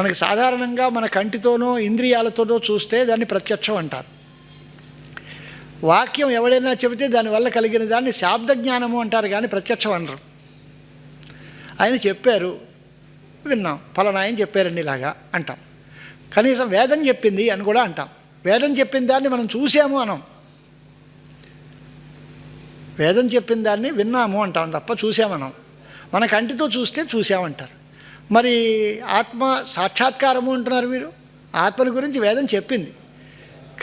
మనకి సాధారణంగా మన కంటితోనో ఇంద్రియాలతోనో చూస్తే దాన్ని ప్రత్యక్షం అంటారు. వాక్యం ఎవడైనా చెబితే దానివల్ల కలిగిన దాన్ని శాబ్ద జ్ఞానము అంటారు కానీ ప్రత్యక్షం అనరు. ఆయన చెప్పారు విన్నాం ఫలానా ఆయన చెప్పారండి ఇలాగా అంటాం. కనీసం వేదం చెప్పింది అని కూడా అంటాం. వేదం చెప్పిన దాన్ని మనం చూసాము అనం. వేదం చెప్పిన దాన్ని విన్నాము అంటాం తప్ప చూసామనం. మన కంటితో చూస్తే చూసామంటారు. మరి ఆత్మ సాక్షాత్కారము అంటున్నారు మీరు ఆత్మని గురించి వేదం చెప్పింది.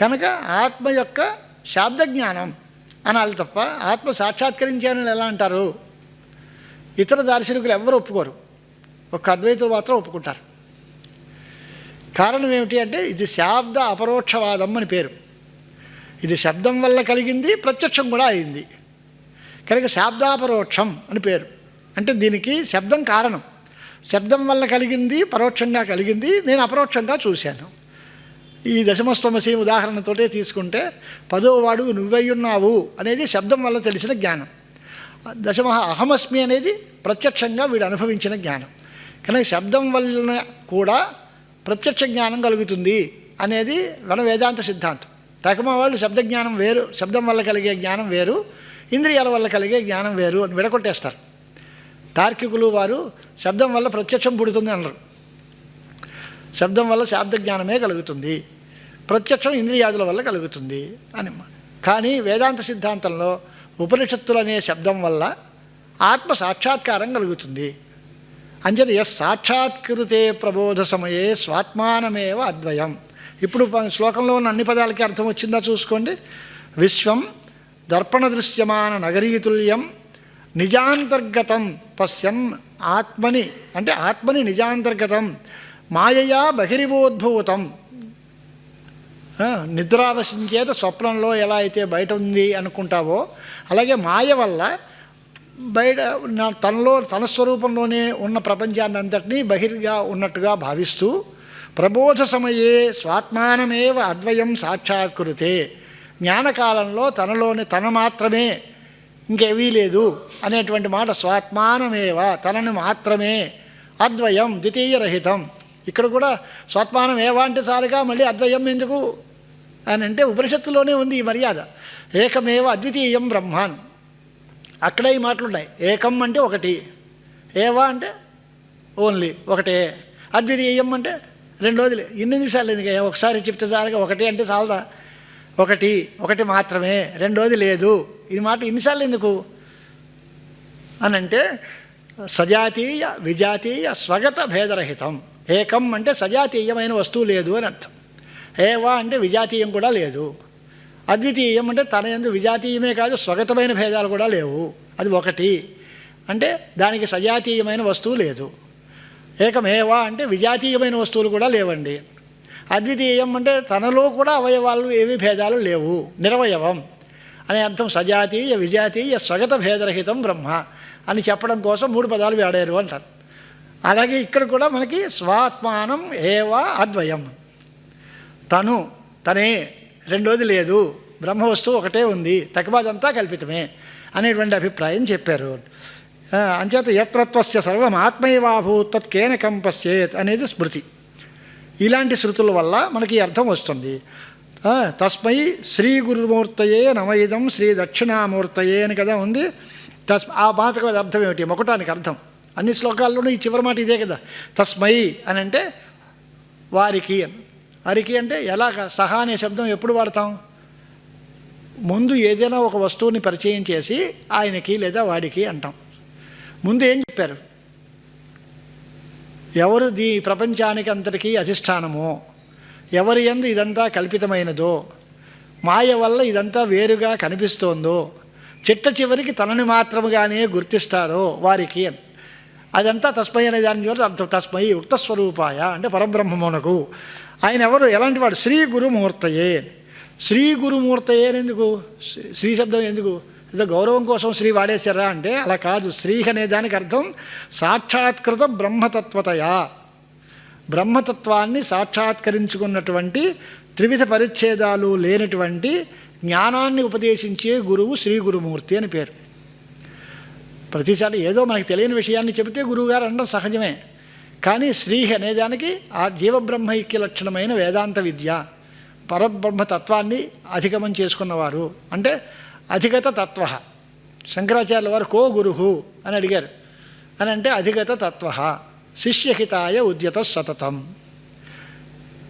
కనుక ఆత్మ యొక్క శాబ్ద జ్ఞానం అనాలి తప్ప ఆత్మ సాక్షాత్కరించానని ఎలా అంటారు? ఇతర దార్శనికులు ఎవరు ఒప్పుకోరు. ఒక అద్వైతులు మాత్రం ఒప్పుకుంటారు. కారణం ఏమిటి అంటే ఇది శాబ్ద అపరోక్షవాదం అని పేరు. ఇది శబ్దం వల్ల కలిగింది ప్రత్యక్షం కూడా అయింది. కనుక శాబ్దాపరోక్షం అని పేరు. అంటే దీనికి శబ్దం కారణం. శబ్దం వల్ల కలిగింది పరోక్షంగా కలిగింది. నేను అపరోక్షంగా చూశాను. ఈ దశమస్తమసి ఉదాహరణతోటే తీసుకుంటే పదోవాడు నువ్వయ్యున్నావు అనేది శబ్దం వల్ల తెలిసిన జ్ఞానం. దశమ అహమస్మి అనేది ప్రత్యక్షంగా వీడు అనుభవించిన జ్ఞానం. కనుక శబ్దం వలన కూడా ప్రత్యక్ష జ్ఞానం కలుగుతుంది అనేది మన వేదాంత సిద్ధాంతం. తకమ వాళ్ళు శబ్ద జ్ఞానం వేరు శబ్దం వల్ల కలిగే జ్ఞానం వేరు ఇంద్రియాల వల్ల కలిగే జ్ఞానం వేరు అని విడగొట్టేస్తారు. తార్కికులు వారు శబ్దం వల్ల ప్రత్యక్షం పుడుతుంది అనరు. శబ్దం వల్ల శాబ్ద జ్ఞానమే కలుగుతుంది. ప్రత్యక్షం ఇంద్రియాదుల వల్ల కలుగుతుంది అని కానీ వేదాంత సిద్ధాంతంలో ఉపనిషత్తులు అనే శబ్దం వల్ల ఆత్మ సాక్షాత్కారం కలుగుతుంది. అంచేత ఎస్ సాక్షాత్కృతే ప్రబోధ సమయే స్వాత్మానమేవ అద్వయం. ఇప్పుడు ప- శ్లోకంలో ఉన్న అన్ని పదాలకి అర్థం వచ్చిందా చూసుకోండి. విశ్వం దర్పణ దృశ్యమాన నగరీతుల్యం నిజాంతర్గతం పశ్యన్ ఆత్మని అంటే ఆత్మని నిజాంతర్గతం మాయయా బహిరివోద్భూతం నిద్రావశం చేత స్వప్నంలో ఎలా అయితే బయట ఉంది అనుకుంటావో అలాగే మాయ వల్ల బయట తనలో తన స్వరూపంలోనే ఉన్న ప్రపంచాన్ని అంతటినీ బహిర్గా ఉన్నట్టుగా భావిస్తూ ప్రబోధ సమయే స్వాత్మానమేవ అద్వయం సాక్షాత్కృతే. జ్ఞానకాలంలో తనలోని తన మాత్రమే ఇంకేవీ లేదు అనేటువంటి మాట స్వాత్మానమేవ తనని మాత్రమే. అద్వయం ద్వితీయరహితం. ఇక్కడ కూడా స్వాత్మానం ఏవా అంటే చాలుగా మళ్ళీ అద్వయం ఎందుకు? అని అంటే ఉపనిషత్తులోనే ఉంది ఈ మర్యాద. ఏకమేవ అద్వితీయం బ్రహ్మాన్. అక్కడ ఈ మాటలున్నాయి. ఏకం అంటే ఒకటి. ఏవా అంటే ఓన్లీ ఒకటే. అద్వితీయం అంటే రెండోదిలే ఇన్ని నిమిషాలు ఎందుకు ఒకసారి చెప్తే చాలుగా ఒకటి అంటే చాలదా? ఒకటి. ఒకటి మాత్రమే. రెండోది లేదు. ఈ మాట ఇన్నిసార్లు ఎందుకు అని అంటే సజాతీయ విజాతీయ స్వగత భేదరహితం. ఏకం అంటే సజాతీయమైన వస్తువు లేదు అని అర్థం. ఏవా అంటే విజాతీయం కూడా లేదు. అద్వితీయం అంటే తన ఎందు విజాతీయమే కాదు స్వగతమైన భేదాలు కూడా లేవు. అది ఒకటి. అంటే దానికి సజాతీయమైన వస్తువు లేదు. ఏకమేవా అంటే విజాతీయమైన వస్తువులు కూడా లేవండి. అద్వితీయం అంటే తనలో కూడా అవయవాలు ఏవి భేదాలు లేవు. నిరవయవం. అనే అర్థం సజాతీయ విజాతీయ స్వగత భేదరహితం బ్రహ్మ అని చెప్పడం కోసం మూడు పదాలు వాడారు అంటారు. అలాగే ఇక్కడ కూడా మనకి స్వాత్మానం ఏవా అద్వయం. తను తనే రెండోది లేదు బ్రహ్మ వస్తువు ఒకటే ఉంది తకబాదంతా కల్పితమే అనేటువంటి అభిప్రాయం చెప్పారు. అంచేత యత్రత్వస్య సర్వం ఆత్మైవాభూత్ కేన కంపశ్యేత్ అనేది స్మృతి. ఇలాంటి శృతుల వల్ల మనకి అర్థం వస్తుంది. తస్మై శ్రీ గురుమూర్తయే నమయిదం శ్రీ దక్షిణామూర్తయే అని కదా ఉంది. తస్ ఆ మాటకు అది అర్థం ఏమిటి? మొకటానికి అర్థం. అన్ని శ్లోకాల్లోనూ ఈ చివరి మాట ఇదే కదా. తస్మై అని అంటే వారికి అని. వారికి అంటే ఎలాగ? సహా అనే శబ్దం ఎప్పుడు వాడతాం? ముందు ఏదైనా ఒక వస్తువుని పరిచయం చేసి ఆయనకి లేదా వాడికి అంటాం. ముందు ఏం చెప్పారు? ఎవరు దీ ప్రపంచానికి అంతటికీ అధిష్టానమో. ఎవరి ఎందు ఇదంతా కల్పితమైనదో మాయ వల్ల ఇదంతా వేరుగా కనిపిస్తోందో చిట్ట చివరికి తనని మాత్రముగానే గుర్తిస్తారో వారికి అని అదంతా తస్మై అనే దాని ద్వారా అర్థం తస్మై ఉక్తస్వరూపాయ అంటే పరబ్రహ్మమునకు. ఆయన ఎవరు? ఎలాంటి వాడు? శ్రీ గురుమూర్తయే. శ్రీ గురుమూర్తయే ఎందుకు? శ్రీ- శ్రీ శబ్దం ఎందుకు? ఏదో గౌరవం కోసం శ్రీ వాడేశారా అంటే అలా కాదు. శ్రీ అనే దానికి అర్థం సాక్షాత్కృత బ్రహ్మతత్వతయా. బ్రహ్మతత్వాన్ని సాక్షాత్కరించుకున్నటువంటి త్రివిధ పరిచ్ఛేదాలు లేనటువంటి జ్ఞానాన్ని ఉపదేశించే గురువు శ్రీ గురుమూర్తి అని పేరు. ప్రతిసారి ఏదో మనకు తెలియని విషయాన్ని చెబితే గురువుగారు అనడం సహజమే. కానీ శ్రీ అనేదానికి ఆ జీవబ్రహ్మైక్య లక్షణమైన వేదాంత విద్య పరబ్రహ్మ తత్వాన్ని అధిగమం చేసుకున్నవారు. అంటే అధిగత తత్వ. శంకరాచార్యుల వారు కో గురుహు అని అడిగారు. అని అంటే అధిగత తత్వ. శిష్యహితాయ ఉద్యత సతతం.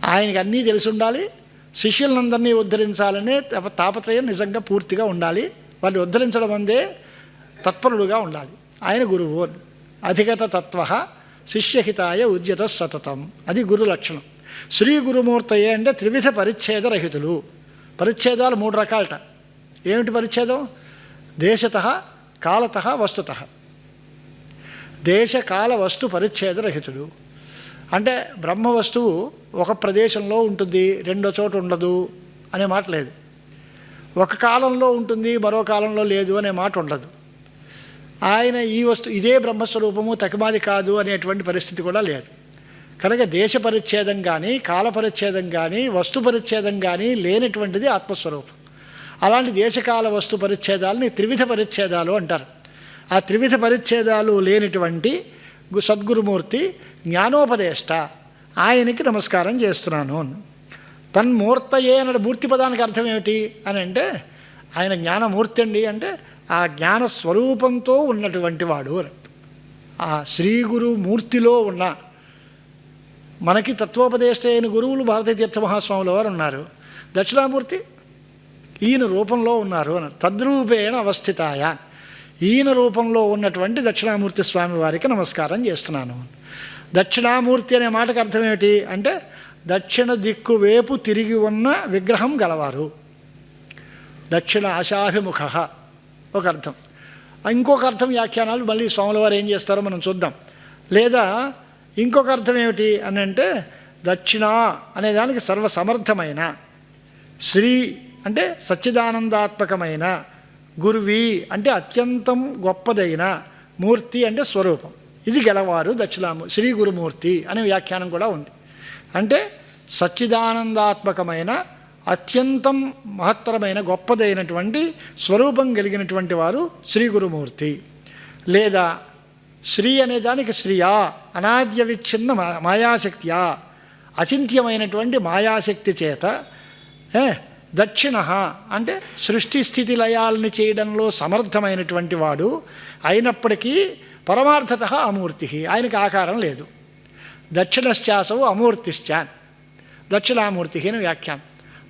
ఆయనకి అన్నీ తెలిసి ఉండాలి శిష్యులందరినీ ఉద్ధరించాలనే తాపత్రయం నిజంగా పూర్తిగా ఉండాలి. వాళ్ళు ఉద్ధరించడం అందే తత్పరుడుగా ఉండాలి. ఆయన గురువు అధిగత తత్వ శిష్యహితాయ ఉద్యత సతతం. అది గురు లక్షణం. శ్రీ గురుమూర్తయే అంటే త్రివిధ పరిచ్ఛేద రహితులు. పరిచ్ఛేదాలు మూడు రకాలట. ఏమిటి పరిచ్ఛేదం? దేశత కాలత వస్తుత. దేశకాల వస్తు పరిచ్ఛేద రహితుడు అంటే బ్రహ్మ వస్తువు ఒక ప్రదేశంలో ఉంటుంది రెండో చోట ఉండదు అనే మాట లేదు. ఒక కాలంలో ఉంటుంది మరో కాలంలో లేదు అనే మాట ఉండదు. ఆయన ఈ వస్తు ఇదే బ్రహ్మస్వరూపము తకిమాది కాదు అనేటువంటి పరిస్థితి కూడా లేదు. కనుక దేశ పరిచ్ఛేదం కానీ కాల పరిచ్ఛేదం కానీ వస్తు పరిచ్ఛేదం కానీ లేనటువంటిది ఆత్మస్వరూపం. అలాంటి దేశకాల వస్తు పరిచ్ఛేదాలని త్రివిధ పరిచ్ఛేదాలు అంటారు. ఆ త్రివిధ పరిచ్ఛేదాలు లేనిటువంటి గు- సద్గురుమూర్తి జ్ఞానోపదేష్ట ఆయనకి నమస్కారం చేస్తున్నాను. తన్మూర్తయే అన్న మూర్తి పదానికి అర్థం ఏమిటి అని అంటే ఆయన జ్ఞానమూర్తి అండి అంటే ఆ జ్ఞాన స్వరూపంతో ఉన్నటువంటి వాడు ఆ శ్రీ గురు మూర్తిలో ఉన్న మనకి తత్వోపదేష్ట అయిన గురువులు భారతీయ తీర్థ మహాస్వాముల వారు ఉన్నారు? దక్షిణామూర్తి. ఈయన రూపంలో ఉన్నారు అన్నారు. తద్రూపేణ అవస్థితాయ. ఈయన రూపంలో ఉన్నటువంటి దక్షిణామూర్తి స్వామి వారికి నమస్కారం చేస్తున్నాను. దక్షిణామూర్తి అనే మాటకు అర్థం ఏమిటి? అంటే దక్షిణ దిక్కు వైపు తిరిగి ఉన్న విగ్రహం గలవారు. దక్షిణ ఆశాభిముఖ ఒక అర్థం. ఇంకొక అర్థం వ్యాఖ్యానాలు మళ్ళీ స్వాముల వారు ఏం చేస్తారో మనం చూద్దాం. లేదా ఇంకొక అర్థం ఏమిటి అని అంటే దక్షిణ అనే దానికి సర్వసమర్థమైన శ్రీ అంటే సచ్చిదానందాత్మకమైన గురువి అంటే అత్యంతం గొప్పదైన మూర్తి అంటే స్వరూపం. ఇది గెలవారు దక్షిణాము శ్రీ గురుమూర్తి అనే వ్యాఖ్యానం కూడా ఉంది. అంటే సచ్చిదానందాత్మకమైన అత్యంతం మహత్తరమైన గొప్పదైనటువంటి స్వరూపం కలిగినటువంటి వారు శ్రీ గురుమూర్తి. లేదా శ్రీ అనే దానికి శ్రీయా అనాద్య విచ్ఛిన్న మా- మాయాశక్తియా అచింత్యమైనటువంటి మాయాశక్తి చేత దక్షిణ అంటే సృష్టి స్థితి లయాల్ని చేయడంలో సమర్థమైనటువంటి వాడు అయినప్పటికీ పరమార్థత అమూర్తి. ఆయనకి ఆకారం లేదు. దక్షిణశ్చాసవు అమూర్తిశ్చాన్. దక్షిణామూర్తి అని వ్యాఖ్యానం.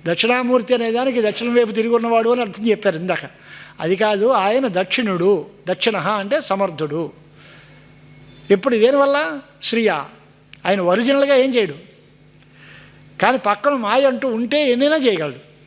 దక్షిణామూర్తి అనే దానికి దక్షిణం వైపు తిరిగి ఉన్నవాడు అని అర్థం చెప్పారు ఇందాక. అది కాదు ఆయన దక్షిణుడు. దక్షిణ అంటే సమర్థుడు. ఇప్పుడు దేనివల్ల? శ్రీయ. ఆయన ఒరిజినల్గా ఏం చేయడు. కానీ పక్కన మాయ అంటూ ఉంటే ఎన్నైనా చేయగలడు.